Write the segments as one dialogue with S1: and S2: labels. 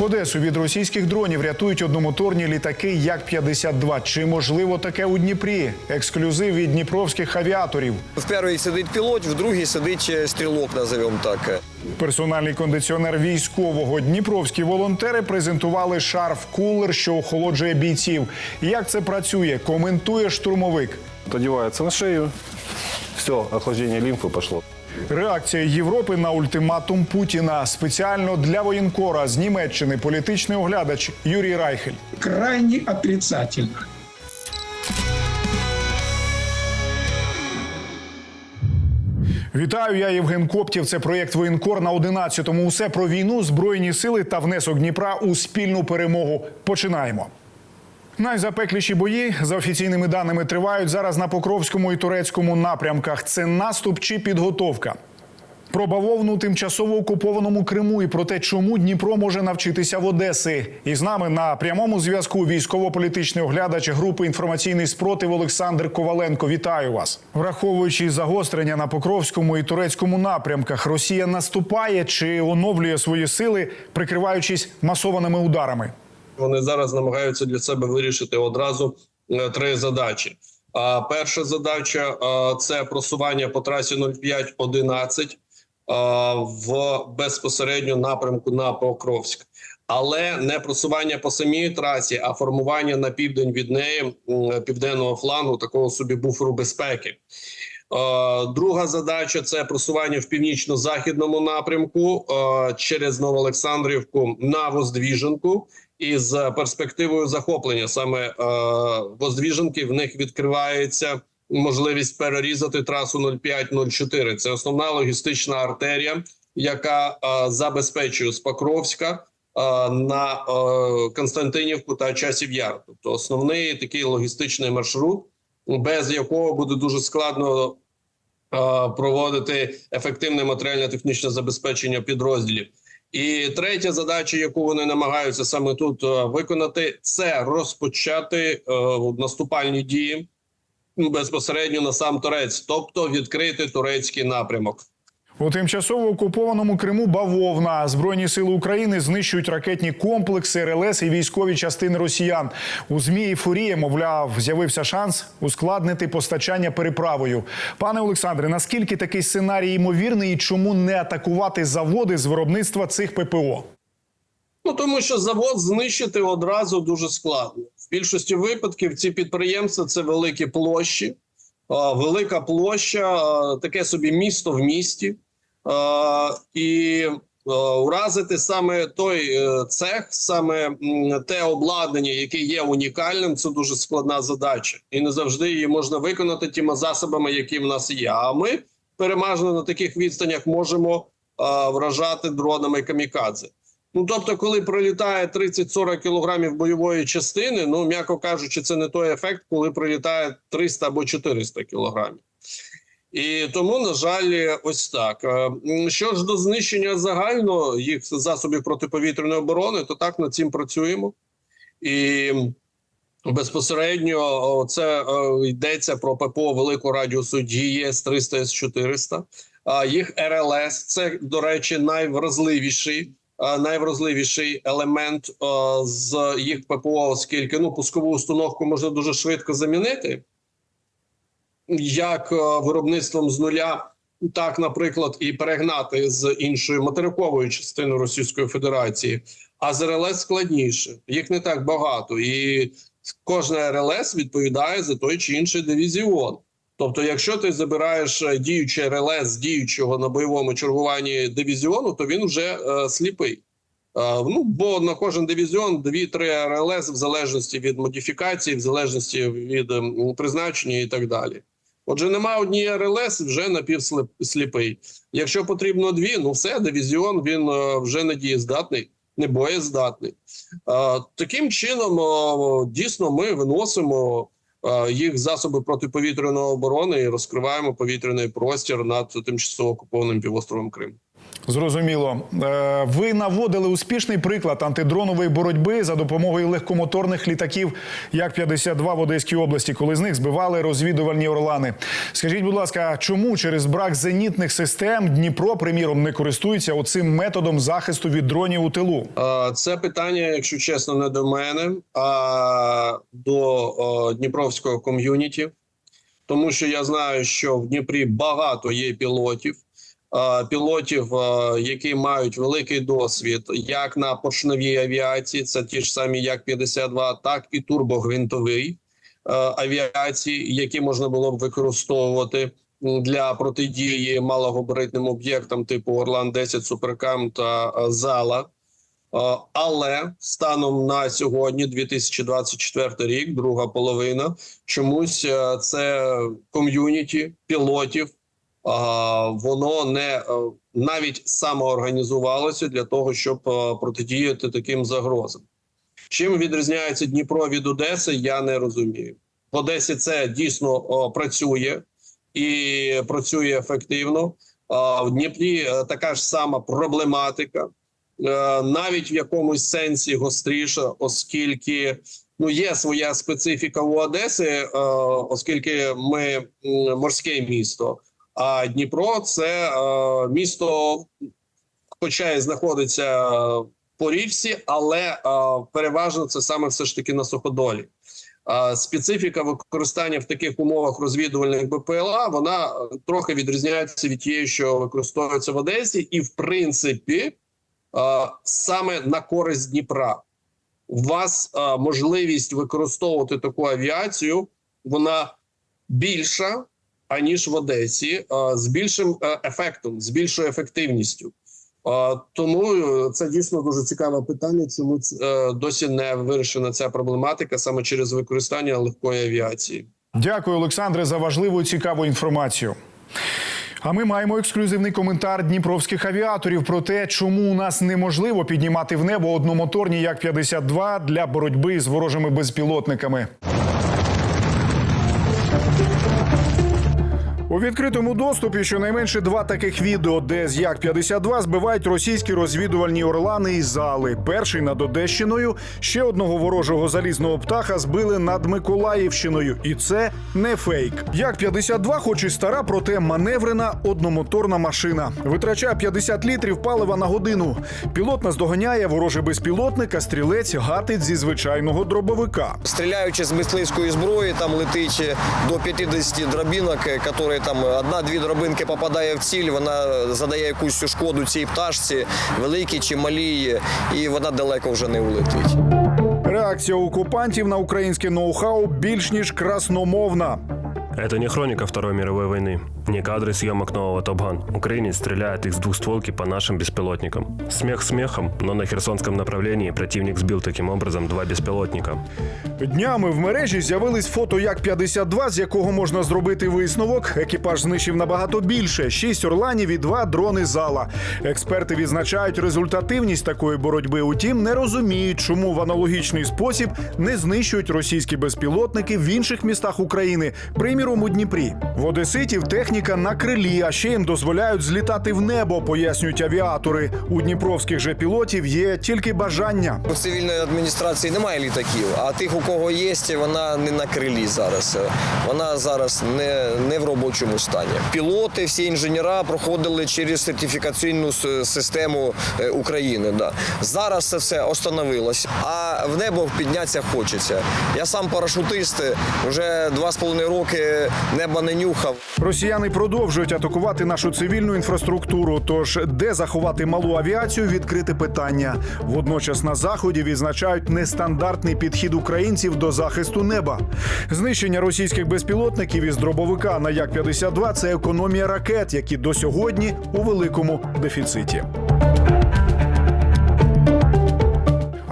S1: Одесу від російських дронів рятують одномоторні літаки Як-52. Чи можливо таке у Дніпрі? Ексклюзив від дніпровських авіаторів.
S2: В першій сидить пілот, в другій сидить е, стрілок, називаємо так.
S1: Персональний кондиціонер військового дніпровські волонтери презентували шарф-кулер, що охолоджує бійців. Як це працює? Коментує штурмовик.
S3: Одевается на шею. Все, охлаждение лимфы пошло.
S1: Реакція Європи на ультиматум Путіна спеціально для воєнкора з Німеччини політичний оглядач Юрій Райхель.
S4: крайне отрицательно.
S1: Вітаю, я Євген Коптів. Це проєкт Воєнкор на 11-му. Усе про війну, збройні сили та внесок Дніпра у спільну перемогу. Починаємо. Найзапекліші бої за офіційними даними тривають зараз на Покровському і турецькому напрямках. Це наступ чи підготовка. Про бавовну тимчасово окупованому Криму і про те, чому Дніпро може навчитися в Одеси. І з нами на прямому зв'язку військово-політичний оглядач групи інформаційний спротив Олександр Коваленко. Вітаю вас, враховуючи загострення на Покровському і турецькому напрямках. Росія наступає чи оновлює свої сили, прикриваючись масованими ударами.
S5: Вони зараз намагаються для себе вирішити одразу е, три задачі. А перша задача е, це просування по трасі 0511 в безпосередньо напрямку на Покровськ, але не просування по самій трасі, а формування на південь від неї південного флангу такого собі буферу безпеки. Е, Друга задача це просування в північно-західному напрямку е, через Новоолександрівку на Воздвіженку із перспективою захоплення саме е, Воздвіженки. В них відкривається можливість перерізати трасу 0504. Це основна логістична артерія, яка е, забезпечує з Покровська е, на Константинівку та Часів Яр. Тобто основний такий логістичний маршрут, без якого буде дуже складно проводити ефективне матеріально-технічне забезпечення підрозділів. І третя задача, яку вони намагаються саме тут е, виконати, це розпочати е, наступальні дії безпосередньо на сам Турець, тобто відкрити турецький напрямок.
S1: У тимчасово окупованому Криму бавовна збройні сили України знищують ракетні комплекси, РЛС і військові частини росіян. У змі ейфорія, мовляв, з'явився шанс ускладнити постачання переправою. Пане Олександре, наскільки такий сценарій ймовірний і чому не атакувати заводи з виробництва цих ППО?
S5: Ну тому що завод знищити одразу дуже складно. В більшості випадків ці підприємства це великі площі, велика площа, таке собі місто в місті, і а, уразити саме той е, цех, саме те обладнання, яке є унікальним, це дуже складна задача, і не завжди її можна виконати тими засобами, які в нас є. А ми переважно на таких відстанях можемо вражати дронами камікадзе. Ну, тобто, коли прилітає 30-40 кілограмів бойової частини, ну м'яко кажучи, це не той ефект, коли прилітає 300 або 400 кілограмів. І тому, на жаль, ось так. Е, Що ж до знищення загально їх засобів протиповітряної оборони, то так над цим працюємо. І безпосередньо це йдеться про ППО великого радіусу дії С-300, С-400. А їх РЛС це, до речі, найвразливіший е, найвразливіший елемент з їх ППО, оскільки ну пускову установку можна дуже швидко замінити, як е, виробництвом з нуля, так, наприклад, і перегнати з іншої материкової частини Російської Федерації. А з РЛС складніше, їх не так багато, і кожна РЛС відповідає за той чи інший дивізіон. Тобто, якщо ти забираєш е, діючий РЛС діючого на бойовому чергуванні дивізіону, то він вже е, сліпий. Е, ну бо на кожен дивізіон 2-3 РЛС в залежності від модифікації, в залежності від призначення і так далі. Отже, нема однієї РЛС, вже напівсліпий. Якщо потрібно дві, ну все, дивізіон він е, вже не дієздатний, не боєздатний. Е, Таким чином, е, дійсно, ми виносимо їх засоби протиповітряної оборони і розкриваємо повітряний простір над тимчасово окупованим півостровом Крим.
S1: Зрозуміло. Е, Ви наводили успішний приклад антидронової боротьби за допомогою легкомоторних літаків Як-52 в Одеській області, коли з них збивали розвідувальні орлани. Скажіть, будь ласка, чому через брак зенітних систем Дніпро, приміром, не користується оцим методом захисту від дронів у тилу?
S5: Е, Це питання, якщо чесно, не до мене, а до Дніпровського ком'юніті, тому що я знаю, що в Дніпрі багато є пілотів, пілотів, е, які мають великий досвід, як на поршневій авіації, це ті ж самі як 52 так і турбогвинтовий е, авіації, які можна було б використовувати для протидії малогабаритним об'єктам типу Орлан 10 Суперкам та е, Зала. Е, Але станом на сьогодні, 2024 рік, друга половина, чомусь е, це ком'юніті пілотів. Воно не е, навіть самоорганізувалося для того, щоб е, протидіяти таким загрозам. Чим відрізняється Дніпро від Одеси, я не розумію. В Одесі це дійсно працює і працює ефективно. В Дніпрі е, така ж сама проблематика навіть в якомусь сенсі гостріша, оскільки ну є своя специфіка у Одеси, оскільки ми морське місто. А Дніпро це е, місто, хоча і знаходиться по річці, але е, переважно це саме все ж таки на суходолі. Е, Специфіка використання в таких умовах розвідувальних БПЛА вона трохи відрізняється від тієї, що використовується в Одесі, і в принципі саме на користь Дніпра. У вас можливість використовувати таку авіацію, вона більша аніж в Одесі, е, з більшим е, ефектом, з більшою ефективністю. Е, Тому це дійсно дуже цікаве питання. Чому досі не вирішена ця проблематика саме через використання легкої авіації?
S1: Дякую, Олександре, за важливу і цікаву інформацію. А ми маємо ексклюзивний коментар дніпровських авіаторів про те, чому у нас неможливо піднімати в небо одномоторні Як-52 для боротьби з ворожими безпілотниками. У відкритому доступі щонайменше два таких відео, де з Як-52 збивають російські розвідувальні орлани і зали. Перший над Одещиною, ще одного ворожого залізного птаха збили над Миколаївщиною. І це не фейк. Як-52 хоч і стара, проте маневрена одномоторна машина. Витрачає 50 літрів палива на годину. Пілот наздоганяє ворожий безпілотник, а стрілець гатить зі звичайного дробовика.
S2: Стріляючи з мисливської зброї, там летить е, до 50 дробинок, е, там одна-дві дробинки попадає в ціль, вона задає якусь шкоду цій пташці, великій чи малій, і вона далеко вже не улетить.
S1: Реакція окупантів на українське ноу-хау більш ніж красномовна.
S6: Это не хроника Второй мировой войны, не кадры съемок нового Топган. Украинец стреляет из двухстволки по нашим беспилотникам. Смех смехом, но на Херсонском направлении противник сбил таким образом два беспилотника.
S1: Днями в мережі з'явились фото Як-52, з якого можна зробити висновок. Екіпаж знищив набагато більше: шість орланів і два дрони зала. Експерти відзначають результативність такої боротьби. Утім, не розуміють, чому в аналогічний спосіб не знищують російські безпілотники в інших містах України, приміром у Дніпрі. В Одеситів техніка на крилі, а ще їм дозволяють злітати в небо, пояснюють авіатори. У дніпровських же пілотів є тільки бажання.
S2: У цивільної адміністрації немає літаків, а тих, у кого є, вона не на крилі зараз. Вона зараз не, не в робочому стані. Пілоти, всі інженера проходили через сертифікаційну систему е, України. Да. Зараз це все остановилось, а в небо піднятися хочеться. Я сам парашутист, вже два з половиною роки неба не нюхав.
S1: Росіяни продовжують атакувати нашу цивільну інфраструктуру. Тож де заховати малу авіацію відкрите питання. Водночас на заході відзначають нестандартний підхід українців до захисту неба. Знищення російських безпілотників із дробовика на Як-52 – це економія ракет, які до сьогодні у великому дефіциті.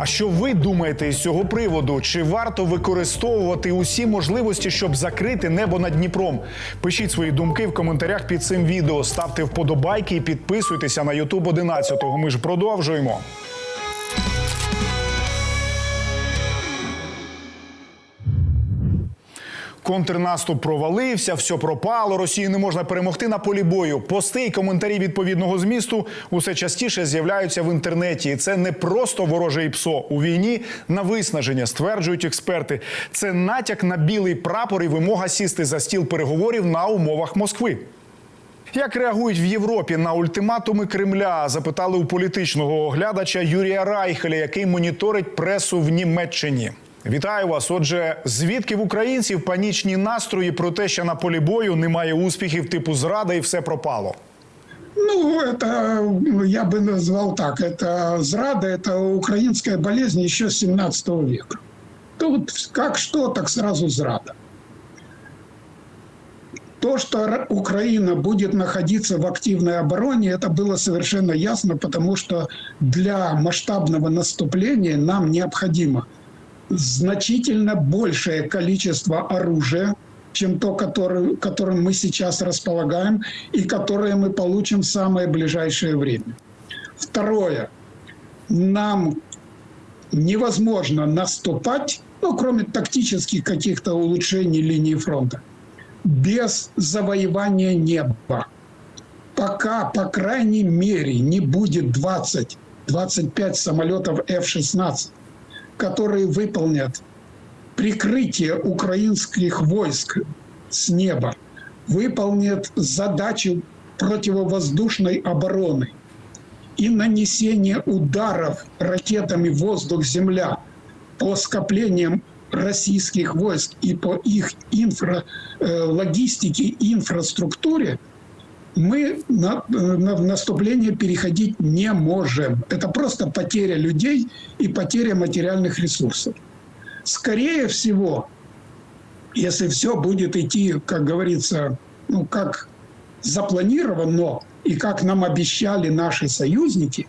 S1: А що ви думаєте з цього приводу? Чи варто використовувати усі можливості, щоб закрити небо над Дніпром? Пишіть свої думки в коментарях під цим відео, ставте вподобайки і підписуйтеся на Ютуб 11-го. Ми ж продовжуємо. Контрнаступ провалився, все пропало. Росію не можна перемогти на полі бою. Пости й коментарі відповідного змісту усе частіше з'являються в інтернеті. І це не просто вороже і псо у війні на виснаження, стверджують експерти. Це натяк на білий прапор і вимога сісти за стіл переговорів на умовах Москви. Як реагують в Європі на ультиматуми Кремля? Запитали у політичного оглядача Юрія Райхеля, який моніторить пресу в Німеччині. Вітаю вас. Отже, звідки в українців панічні настрої про те, що на полі бою немає успіхів типу зрада і все пропало.
S4: Ну, это ну, я бы назвал так. Это зрада, это украинская болезнь еще с 17 века. Тут как что, так сразу зрада. То, что Р- Украина будет находиться в активной обороне, это было совершенно ясно, потому что для масштабного наступления нам необходимо значительно большее количество оружия, чем то, который, которым мы сейчас располагаем и которое мы получим в самое ближайшее время. Второе. Нам невозможно наступать, ну, кроме тактических каких-то улучшений линии фронта, без завоевания неба. Пока, по крайней мере, не будет 20-25 самолетов F-16, которые выполнят прикрытие украинских войск с неба, выполнят задачу противовоздушной обороны и нанесение ударов ракетами воздух-земля по скоплениям российских войск и по их инфра, э, логистике и инфраструктуре, мы на, на наступление переходить не можем. Это просто потеря людей и потеря материальных ресурсов. Скорее всего, если все будет идти, как говорится, ну, как запланировано и как нам обещали наши союзники,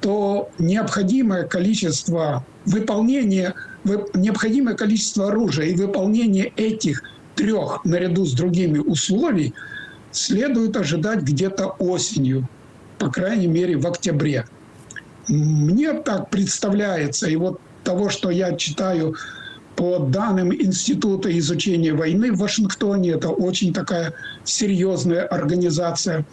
S4: то необходимое количество выполнения, вы- необходимое количество оружия и выполнение этих трех наряду с другими условий следует ожидать где-то осенью, по крайней мере в октябре. Мне так представляется, и вот того, что я читаю по данным Института изучения войны в Вашингтоне, это очень такая серьезная организация,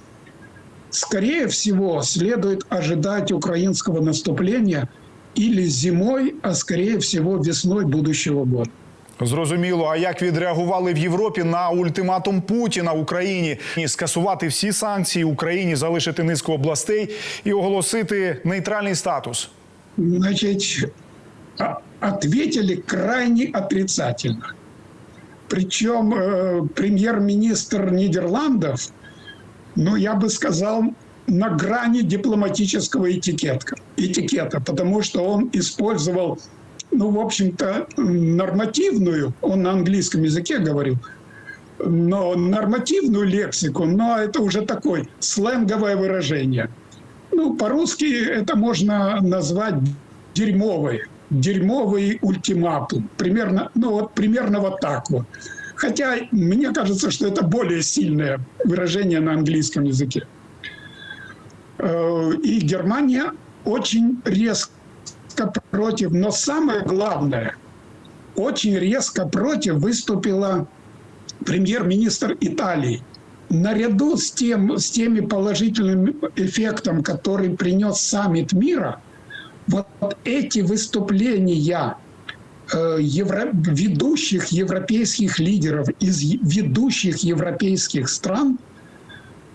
S4: скорее всего, следует ожидать украинского наступления или зимой, а скорее всего весной будущего года.
S1: Зрозуміло, а як відреагували в Європі на ультиматум Путіна Україні і скасувати всі санкції Україні, залишити низку областей і оголосити нейтральний статус?
S4: Значит, а- ответили крайне отрицательно. Причем э, премьер-министр Нидерландов, ну, я бы сказал, на грани дипломатического этикетка, этикета, потому что он использовал, ну, в общем-то, нормативную, он на английском языке говорил, но нормативную лексику, но это уже такое сленговое выражение. Ну, по-русски это можно назвать дерьмовый, дерьмовый ультиматум. Примерно, ну вот примерно вот так вот. Хотя мне кажется, что это более сильное выражение на английском языке. Э, И Германия очень резко против, но самое главное, очень резко против выступила премьер-министр Италии. Наряду с, тем, с теми положительным эффектом, который принес саммит мира, вот эти выступления э, евро- ведущих европейских лидеров из ведущих европейских стран,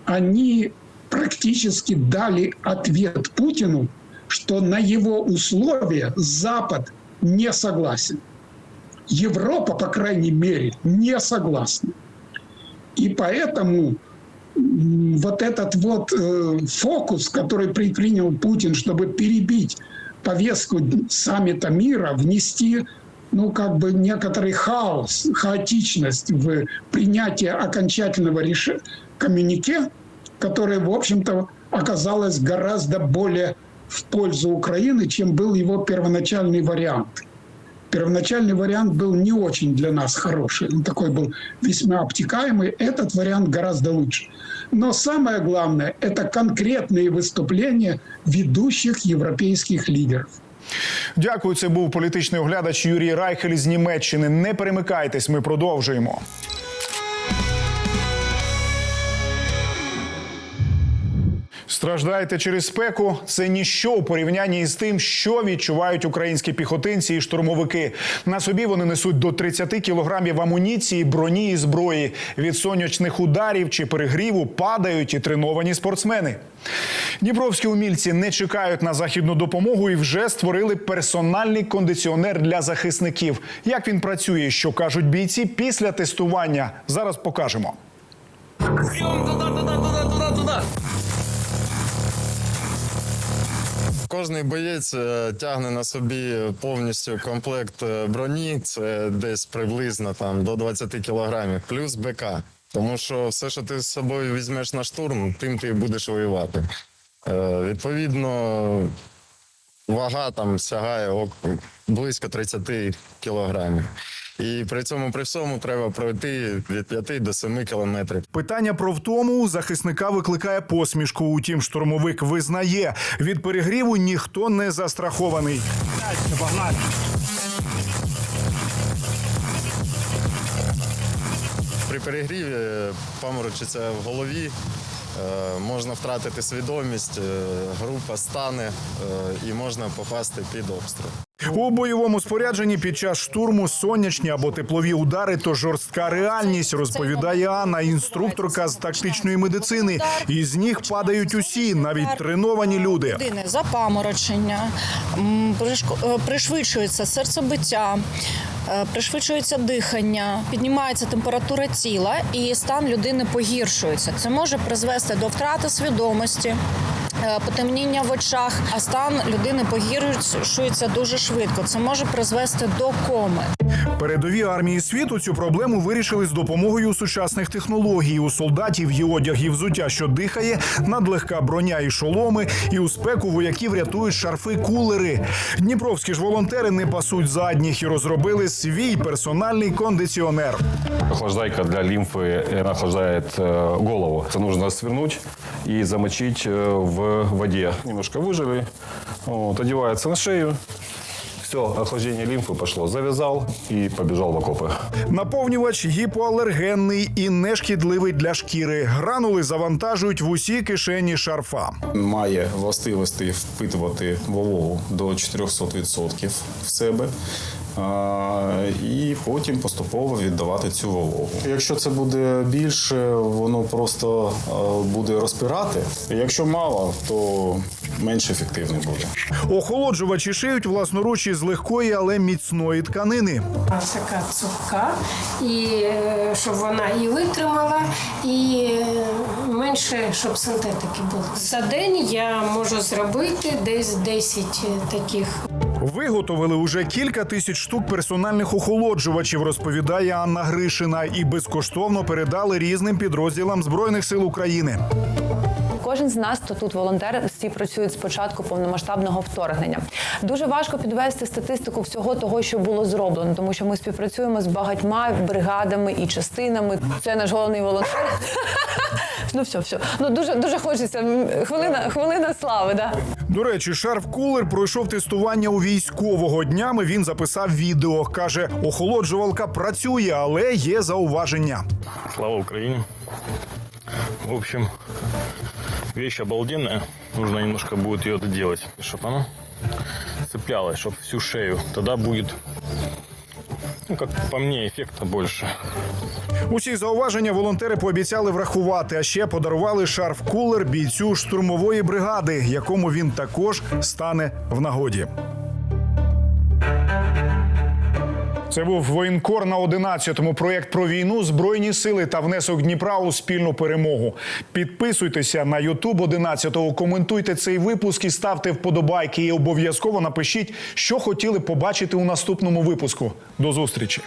S4: они практически дали ответ Путину, что на его условия Запад не согласен. Европа, по крайней мере, не согласна. И поэтому вот этот вот э, фокус, который предпринял Путин, чтобы перебить повестку саммита мира, внести, ну, как бы некоторый хаос, хаотичность в принятие окончательного решения, коммюнике, которое, в общем-то, оказалось гораздо более в пользу Украины, чем был его первоначальный вариант. Первоначальный вариант был не очень для нас хороший, он такой был весьма обтекаемый. Этот вариант гораздо лучше. Но самое главное – это конкретные выступления ведущих европейских лидеров.
S1: Дякую. Це був політичний оглядач Юрій Райхель з Німеччини. Не перемикайтесь, ми продовжуємо. Страждаєте через спеку? Це ніщо у порівнянні із тим, що відчувають українські піхотинці і штурмовики. На собі вони несуть до 30 кілограмів амуніції, броні і зброї. Від сонячних ударів чи перегріву падають і треновані спортсмени. Дніпровські умільці не чекають на західну допомогу і вже створили персональний кондиціонер для захисників. Як він працює, що кажуть бійці після тестування? Зараз покажемо.
S7: Кожний боєць е, тягне на собі повністю комплект е, броні. Це десь приблизно там до 20 кілограмів, плюс БК. Тому що все, що ти з собою візьмеш на штурм, тим ти будеш воювати. Е, Відповідно, вага там сягає близько 30 кілограмів. І при цьому при всьому треба пройти від 5 до 7 кілометрів.
S1: Питання про втому у захисника викликає посмішку. Утім, штурмовик визнає, від перегріву ніхто не застрахований.
S7: При перегріві е, паморочиться в голові, можна втратити свідомість, е, група стане е, і можна попасти під обстріл.
S1: У бойовому спорядженні під час штурму сонячні або теплові удари то жорстка реальність, розповідає Анна, інструкторка з тактичної медицини. Із них падають усі, навіть треновані люди.
S8: запаморочення, е, пришвидшується серцебиття, е, пришвидшується дихання, піднімається температура тіла і стан людини погіршується. Це може призвести до втрати свідомості. е, Потемніння в очах, а стан людини погіршується дуже швидко. Це може призвести до коми.
S1: Передові армії світу цю проблему вирішили з допомогою сучасних технологій. У солдатів є одяг і взуття, що дихає, надлегка броня і шоломи, і у спеку вояків рятують шарфи-кулери. Дніпровські ж волонтери не пасуть задніх і розробили свій персональний кондиціонер.
S9: Охлаждайка для лимфы э, охлаждает э, голову. Это нужно свернуть и замочить э, в воде. Немножко выжили, вот, одевается на шею. Все, охлаждение лимфы пошло. Завязал и побежал в окопы.
S1: Наповнювач гіпоалергенний і нешкідливий для шкіри. Гранули завантажують в усі кишені шарфа.
S10: має властивості впитувати вологу до 400% в себе. І потім поступово віддавати цю вологу. Якщо це буде більше, воно просто буде розпирати. Якщо мало, то менш ефективний буде.
S1: Охолоджувачі шиють власноруч із легкої, але міцної тканини.
S11: така цупка, і е, щоб вона і витримала, і е, менше, щоб синтетики було. За день я можу зробити десь 10 таких
S1: Виготовили уже кілька тисяч штук персональних охолоджувачів, розповідає Анна Гришина, і безкоштовно передали різним підрозділам збройних сил України.
S12: Кожен з нас, хто тут волонтери, всі працюють з початку повномасштабного вторгнення. Дуже важко підвести статистику всього того, що було зроблено, тому що ми співпрацюємо з багатьма бригадами і частинами. Це наш головний волонтер. Ну все, все. Ну дуже дуже хочеться. Хвилина, хвилина слави. Да.
S1: До речі, шарф кулер пройшов тестування у військового. Днями він записав відео. каже, охолоджувалка працює, але є зауваження.
S6: Слава Україні. В общем, вещь обалденная. Нужно немножко будет ее доделать, чтобы она цеплялась, чтобы всю шею. Тогда будет, ну, как по мне, эффекта больше.
S1: Усі зауваження волонтери пообіцяли врахувати, а ще подарували шарф кулер бійцю штурмової бригади, якому він також стане в нагоді. Це був воєнкор на 11-му проєкт про війну, збройні сили та внесок Дніпра у спільну перемогу. Підписуйтеся на Ютуб 11-го, коментуйте цей випуск і ставте вподобайки. І обов'язково напишіть, що хотіли побачити у наступному випуску. До зустрічі.